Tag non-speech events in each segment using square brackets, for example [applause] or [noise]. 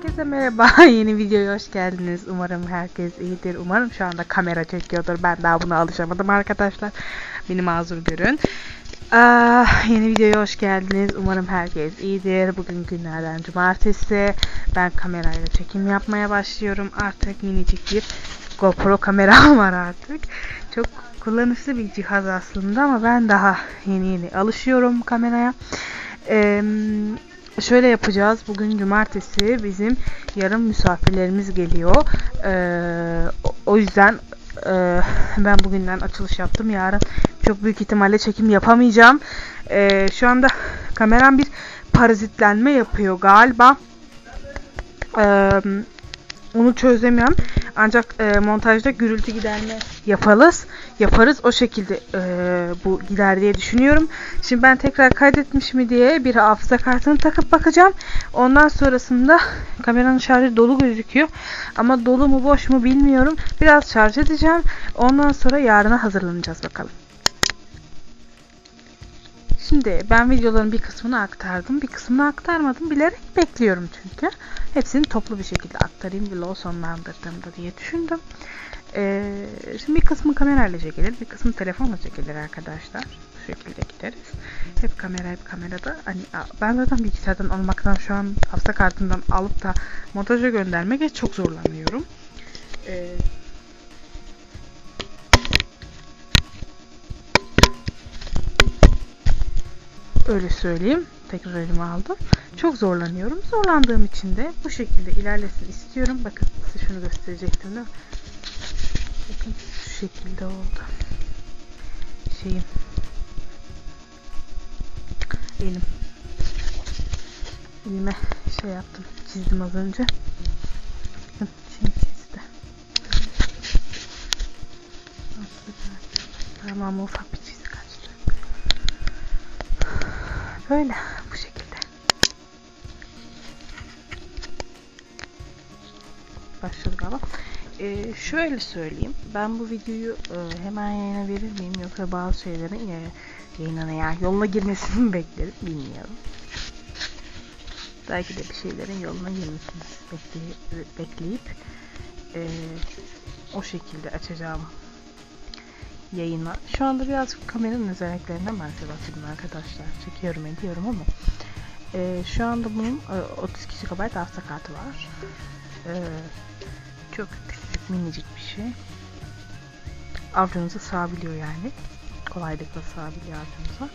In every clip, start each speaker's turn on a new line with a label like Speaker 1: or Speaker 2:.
Speaker 1: Herkese merhaba. [laughs] Yeni videoya hoş geldiniz. Umarım herkes iyidir. Umarım şu anda kamera çekiyordur. Ben daha buna alışamadım arkadaşlar. Beni mazur görün. Aa, yeni videoya hoş geldiniz. Umarım herkes iyidir. Bugün günlerden cumartesi. Ben kamerayla çekim yapmaya başlıyorum. Artık minicik bir GoPro kameram [laughs] var artık. Çok kullanışlı bir cihaz aslında ama ben daha yeni yeni alışıyorum kameraya. Eee şöyle yapacağız. Bugün cumartesi bizim yarın misafirlerimiz geliyor. Ee, o yüzden e, ben bugünden açılış yaptım. Yarın çok büyük ihtimalle çekim yapamayacağım. Ee, şu anda kameram bir parazitlenme yapıyor galiba. Ee, onu çözemiyorum. Ancak e, montajda gürültü giderme yaparız. Yaparız. O şekilde e, bu gider diye düşünüyorum. Şimdi ben tekrar kaydetmiş mi diye bir hafıza kartını takıp bakacağım. Ondan sonrasında kameranın şarjı dolu gözüküyor. Ama dolu mu boş mu bilmiyorum. Biraz şarj edeceğim. Ondan sonra yarına hazırlanacağız bakalım. Şimdi ben videoların bir kısmını aktardım. Bir kısmını aktarmadım. Bilerek bekliyorum çünkü. Hepsini toplu bir şekilde aktarayım vlogu sonlandırdığımda diye düşündüm. Ee, şimdi bir kısmı kamerayla çekilir. Bir kısmı telefonla çekilir arkadaşlar. Bu şekilde gideriz. Hep kamera hep kamerada. Hani ben zaten bilgisayardan almaktan şu an hafta kartından alıp da montaja göndermeye çok zorlanıyorum. Ee, Öyle söyleyeyim. Tekrar elime aldım. Çok zorlanıyorum. Zorlandığım için de bu şekilde ilerlesin istiyorum. Bakın size şunu gösterecektim değil? Bakın şu şekilde oldu. Şeyim. Elim. Elime şey yaptım. Çizdim az önce. Bakın şimdi çizdi. Parmağıma ufak bir çizik açtı. Böyle şöyle söyleyeyim. Ben bu videoyu e, hemen yayına verir miyim yoksa bazı şeylerin e, yayınına yani yoluna girmesini [laughs] mi beklerim bilmiyorum. Belki de bir şeylerin yoluna girmesini bekleyip, bekleyip e, o şekilde açacağım yayına. Şu anda biraz kameranın özelliklerinden ben size bahsedeyim arkadaşlar. Çekiyorum ediyorum ama e, şu anda bunun e, 32 GB hafıza kartı var. E, çok minicik bir şey. Avucunuza sığabiliyor yani. Kolaylıkla sığabiliyor avucunuza.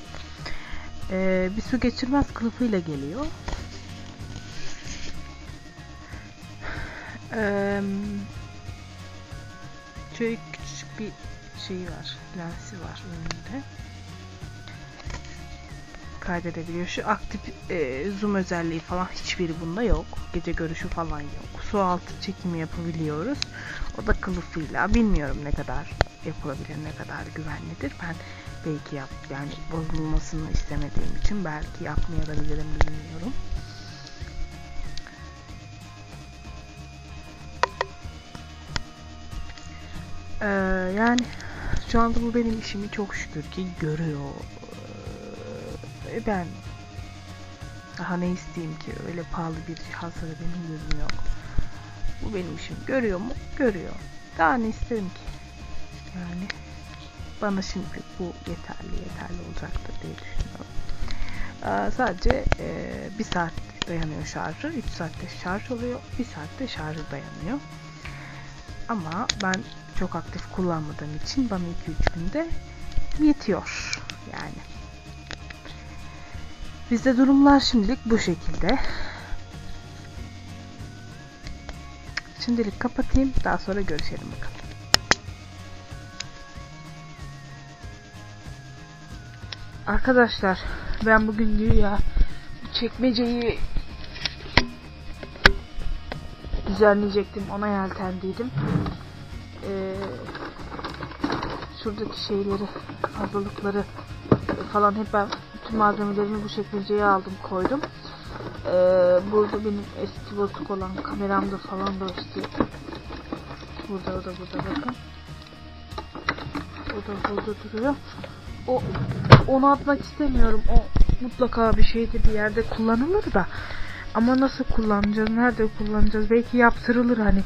Speaker 1: E, bir su geçirmez kılıfıyla geliyor. Eee şöyle küçük bir şeyi var. Lensi var önünde. Kaydedebiliyor. Şu aktif e, zoom özelliği falan hiçbiri bunda yok. Gece görüşü falan yok. Su altı çekimi yapabiliyoruz. O da kılıfıyla. Bilmiyorum ne kadar yapılabilir, ne kadar güvenlidir. Ben belki yap yani bozulmasını istemediğim için belki yapmayabilirim bilmiyorum. Ee, yani şu anda bu benim işimi çok şükür ki görüyor. Ee, ben daha ne isteyeyim ki öyle pahalı bir cihazla da benim gözüm yok. Bu benim işimi görüyor mu? Görüyor. Daha ne isterim ki? Yani bana şimdi bu yeterli yeterli olacaktır diye düşünüyorum. Sadece e, bir saat dayanıyor şarjı. 3 saatte şarj oluyor. 1 saatte şarjı dayanıyor. Ama ben çok aktif kullanmadığım için bana 2-3 günde yetiyor yani. Bizde durumlar şimdilik bu şekilde. Şimdilik kapatayım. Daha sonra görüşelim bakalım. Arkadaşlar ben bugün güya çekmeceyi düzenleyecektim. Ona yeltendiydim. Ee, şuradaki şeyleri, fazlalıkları falan hep ben bütün malzemelerimi bu çekmeceye aldım koydum. Ee, burada benim eski bozuk olan kameramda falan da işte burada da burada bakın. O da burada duruyor. O onu atmak istemiyorum. O mutlaka bir şeyde bir yerde kullanılır da Ama nasıl kullanacağız? Nerede kullanacağız? Belki yaptırılır hani.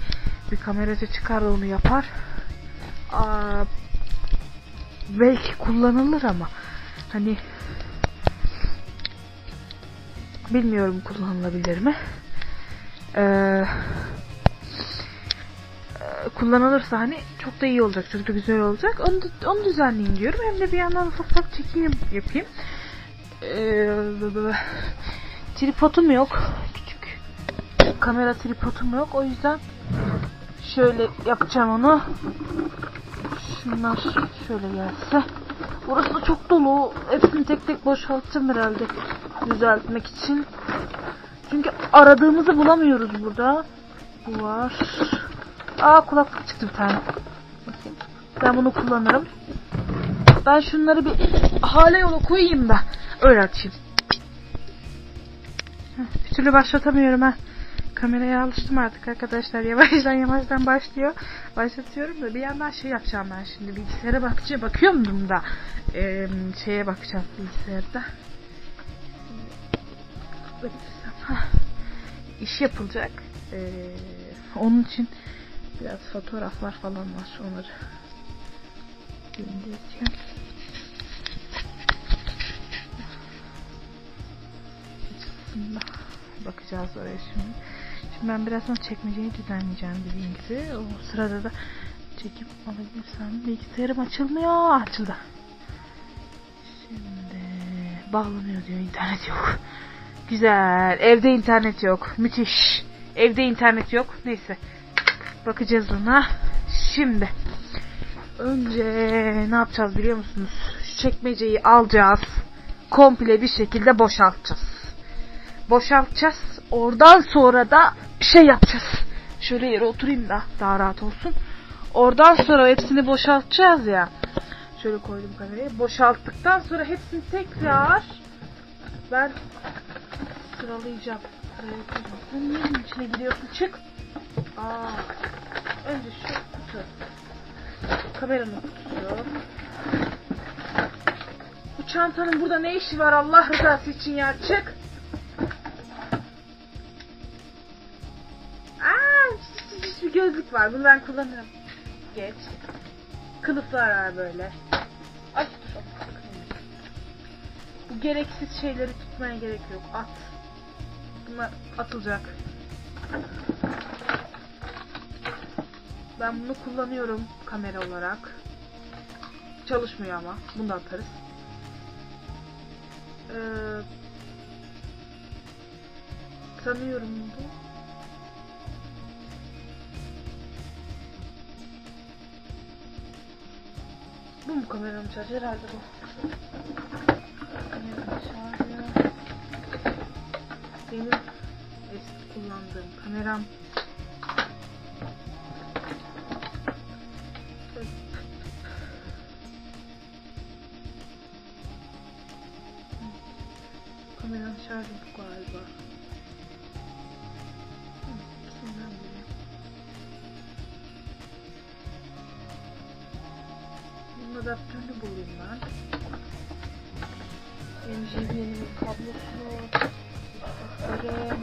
Speaker 1: Bir kameracı çıkar onu yapar. Aa, belki kullanılır ama hani bilmiyorum kullanılabilir mi? Ee, e, kullanılırsa hani çok da iyi olacak, çok da güzel olacak. Onu, onu düzenleyeyim diyorum. Hem de bir yandan ufak ufak çekim yapayım. Ee, tripodum yok. Küçük kamera tripodum yok. O yüzden şöyle yapacağım onu. Şunlar şöyle gelse. Burası da çok dolu. Hepsini tek tek boşaltacağım herhalde. Düzeltmek için. Çünkü aradığımızı bulamıyoruz burada. Bu var. Aa kulaklık çıktı bir tane. Ben bunu kullanırım. Ben şunları bir hale yola koyayım da öyle açayım. Heh, Bir türlü başlatamıyorum ha. Kameraya alıştım artık arkadaşlar. Yavaştan yavaştan başlıyor. Başlatıyorum da bir yandan şey yapacağım ben şimdi. Bilgisayara bakacağım. Bakıyordum da. Ee, şeye bakacağım bilgisayarda. Hah. İş yapılacak. Ee, onun için biraz fotoğraflar falan var. Onları göndereceğim. Bakacağız oraya şimdi. Şimdi ben birazdan çekmeceyi düzenleyeceğim dediğim gibi. O sırada da çekip alabilirsem. Bilgisayarım açılmıyor. Açıldı. Şimdi bağlanıyor diyor. internet yok. Güzel. Evde internet yok. Müthiş. Evde internet yok. Neyse. Bakacağız ona. Şimdi. Önce ne yapacağız biliyor musunuz? Şu çekmeceyi alacağız. Komple bir şekilde boşaltacağız. Boşaltacağız. Oradan sonra da şey yapacağız. Şöyle yere oturayım da daha rahat olsun. Oradan sonra hepsini boşaltacağız ya. Şöyle koydum kamerayı. Boşalttıktan sonra hepsini tekrar ben sıralayacağım. Niye bunun içine giriyorsun? Çık. Aa, önce şu kutu. Kameranın kutusu. Bu çantanın burada ne işi var Allah rızası için ya? Çık. Aa, bir gözlük var. Bunu ben kullanırım. Geç. Kılıflar var böyle. Ay. Bu gereksiz şeyleri tutmaya gerek yok. At. Bunlar atılacak. Ben bunu kullanıyorum kamera olarak. Çalışmıyor ama. Bunu da atarız. Ee, sanıyorum bu. Bu mu kameranın şarjı? Herhalde bu. Benim eski kullandığım kameram. Kameranın şarjı bu galiba. Bunun adaptörünü bulayım ben. Benim JBL'imin kablosu. Bakırım.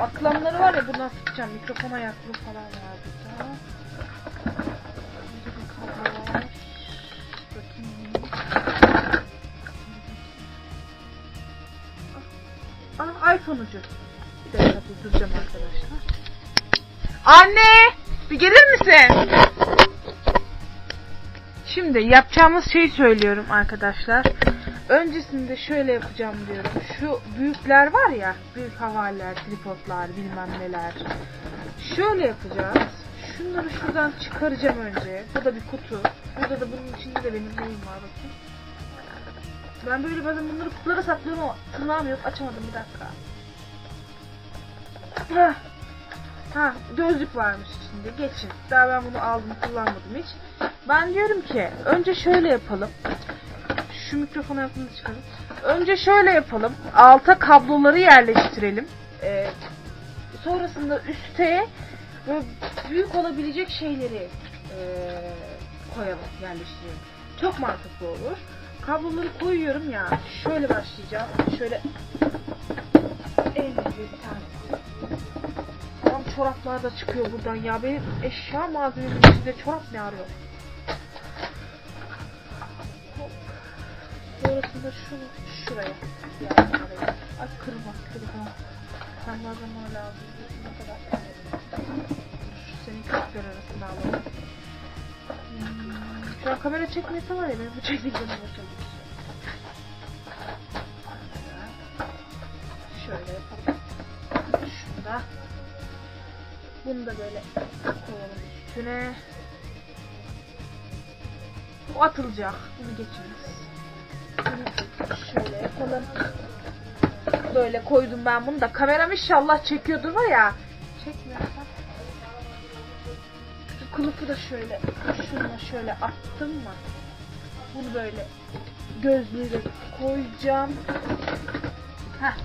Speaker 1: Aklamları var ya buradan sıkacağım. Mikrofon ayaklı falan var burada. Ah, ah iPhone ucu. Bir dakika durduracağım arkadaşlar. Anne! Bir gelir misin? Şimdi yapacağımız şeyi söylüyorum arkadaşlar. Öncesinde şöyle yapacağım diyorum. Şu büyükler var ya, büyük havaller, tripodlar, bilmem neler. Şöyle yapacağız. Şunları şuradan çıkaracağım önce. Bu da bir kutu. Burada da bunun içinde de benim neyim var bakayım. Ben böyle bazen bunları kutulara saklıyorum ama tırnağım yok. Açamadım bir dakika. Hah. Ha, gözlük varmış içinde. Geçin. Daha ben bunu aldım, kullanmadım hiç. Ben diyorum ki önce şöyle yapalım. Şu mikrofonu yapımını çıkarın. Önce şöyle yapalım. Alta kabloları yerleştirelim. Ee, sonrasında üste böyle büyük olabilecek şeyleri ee, koyalım, yerleştirelim. Çok mantıklı olur. Kabloları koyuyorum ya. Şöyle başlayacağım. Şöyle En güzel bir tane. Tamam çoraplar da çıkıyor buradan ya. Benim eşya malzememin içinde çorap ne arıyor? Sonrasında şunu şuraya. Yani oraya. Ay kırma kırma. Sen bazen bana lazım. Ne kadar Senin kökler arasında alalım. Hmm, Şu an kamera çekmese var ya benim bu çekmeyeceğim başlamış. Şöyle yapalım. Şurada. Bunu da böyle koyalım üstüne. Bu atılacak. Bunu geçiniz. Şöyle yapalım. Böyle koydum ben bunu da. Kameram inşallah çekiyordur var ya. Çekmiyorsa. Kılıfı da şöyle şununla şöyle attım mı? Bunu böyle gözlüğü koyacağım. Heh.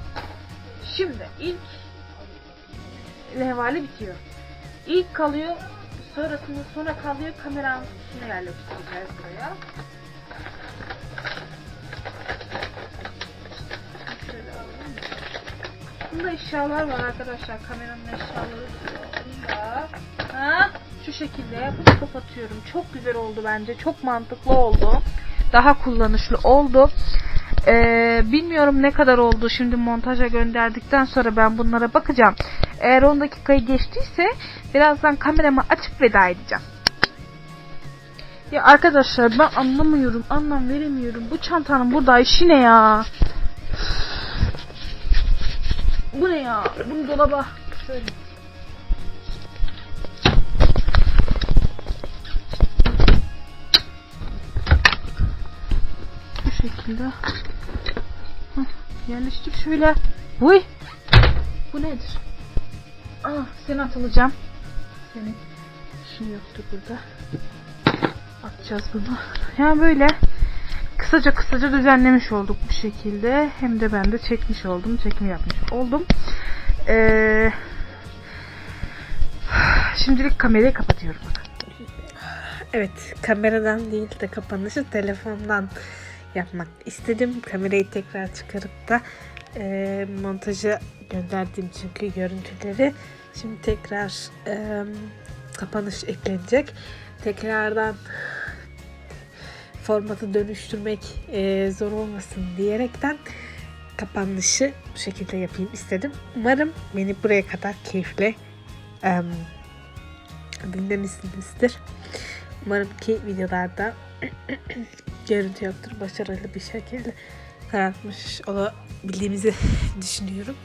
Speaker 1: Şimdi ilk levhali bitiyor. İlk kalıyor, sonrasında sonra kalıyor kameranın üstüne yerleştireceğiz buraya. Bunda eşyalar var arkadaşlar. Kameranın eşyaları. Ha, şu şekilde bunu kapatıyorum. Çok güzel oldu bence. Çok mantıklı oldu. Daha kullanışlı oldu. Ee, bilmiyorum ne kadar oldu. Şimdi montaja gönderdikten sonra ben bunlara bakacağım. Eğer 10 dakikayı geçtiyse birazdan kameramı açıp veda edeceğim. Ya arkadaşlar ben anlamıyorum. Anlam veremiyorum. Bu çantanın burada işi ne ya? Bu ne ya? Bunu dolaba şöyle. Bu şekilde. Hah, yerleştir şöyle. Uy. Bu nedir? Aa, seni atılacağım. Seni. Şunu yoktu burada. Atacağız bunu. Yani böyle kısaca kısaca düzenlemiş olduk bu şekilde. Hem de ben de çekmiş oldum. Çekim yapmış oldum. Ee, şimdilik kamerayı kapatıyorum. Evet, kameradan değil de kapanışı telefondan yapmak istedim. Kamerayı tekrar çıkarıp da e, montaja gönderdiğim çünkü görüntüleri. Şimdi tekrar e, kapanış eklenecek. Tekrardan formatı dönüştürmek e, zor olmasın diyerekten kapanışı bu şekilde yapayım istedim. Umarım beni buraya kadar keyifle e, dinlemişsinizdir. Umarım ki videolarda [clears throat] görüntü yoktur. Başarılı bir şekilde karatmış olabildiğimizi [laughs] düşünüyorum.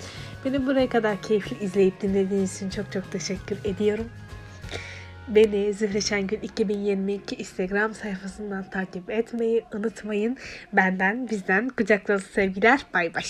Speaker 1: Beni buraya kadar keyifli izleyip dinlediğiniz için çok çok teşekkür ediyorum. Beni Zühre Şengül 2022 Instagram sayfasından takip etmeyi unutmayın. Benden bizden kucak sevgiler. Bay bay.